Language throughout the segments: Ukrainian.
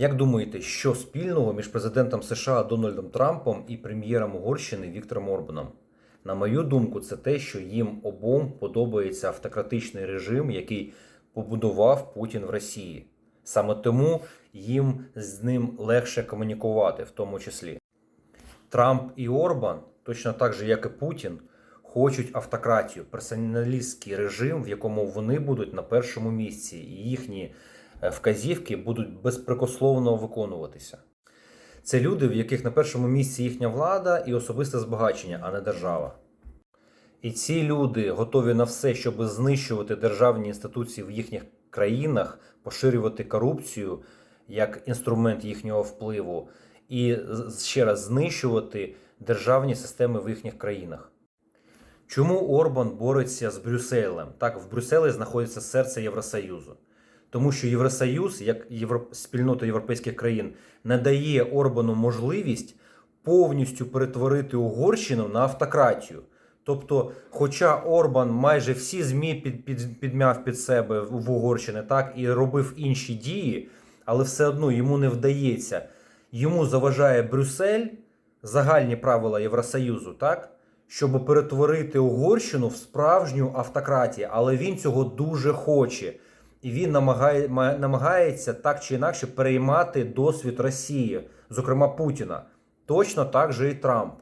Як думаєте, що спільного між президентом США Дональдом Трампом і прем'єром Угорщини Віктором Орбаном? На мою думку, це те, що їм обом подобається автократичний режим, який побудував Путін в Росії. Саме тому їм з ним легше комунікувати, в тому числі. Трамп і Орбан, точно так же, як і Путін, хочуть автократію, персоналістський режим, в якому вони будуть на першому місці, і їхні вказівки будуть безпрекословно виконуватися. Це люди, в яких на першому місці їхня влада і особисте збагачення, а не держава. І ці люди готові на все, щоб знищувати державні інституції в їхніх країнах, поширювати корупцію як інструмент їхнього впливу, і ще раз знищувати державні системи в їхніх країнах. Чому Орбан бореться з Брюсселем? Так, в Брюсселі знаходиться серце Євросоюзу. Тому що Євросоюз, як євро... спільнота європейських країн, надає Орбану можливість повністю перетворити Угорщину на автократію. Тобто, хоча Орбан майже всі ЗМІ під, під, підмяв під себе в Угорщині, так і робив інші дії, але все одно йому не вдається. Йому заважає Брюссель, загальні правила Євросоюзу, так? Щоб перетворити Угорщину в справжню автократію, але він цього дуже хоче. І він намагає, намагається так чи інакше переймати досвід Росії, зокрема Путіна. Точно так же і Трамп.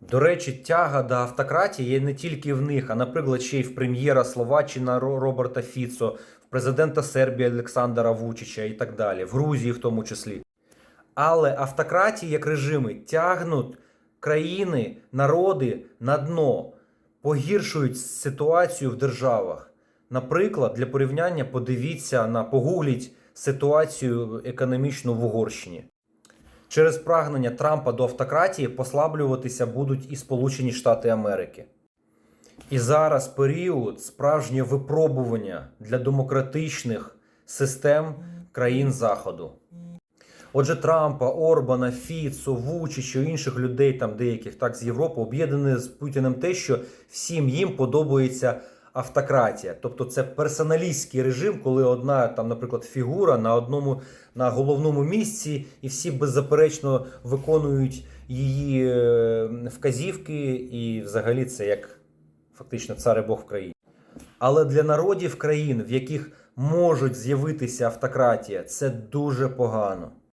До речі, тяга до автократії є не тільки в них, а наприклад, ще й в прем'єра Словаччина Роберта Фіцо, в президента Сербії Олександра Вучича і так далі, в Грузії в тому числі. Але автократії як режими тягнуть країни, народи на дно, погіршують ситуацію в державах. Наприклад, для порівняння подивіться на погугліть ситуацію економічну в Угорщині. Через прагнення Трампа до автократії послаблюватися будуть і Сполучені Штати Америки. І зараз період справжнє випробування для демократичних систем країн Заходу. Отже, Трампа, Орбана, Фіцо, Вучича, інших людей, там деяких так з Європи, об'єднане з Путіним те, що всім їм подобається автократія. Тобто це персоналістський режим, коли одна, там, наприклад, фігура на одному на головному місці, і всі беззаперечно виконують її е, вказівки, і взагалі це як фактично цар і Бог в країні. Але для народів країн, в яких можуть з'явитися автократія, це дуже погано.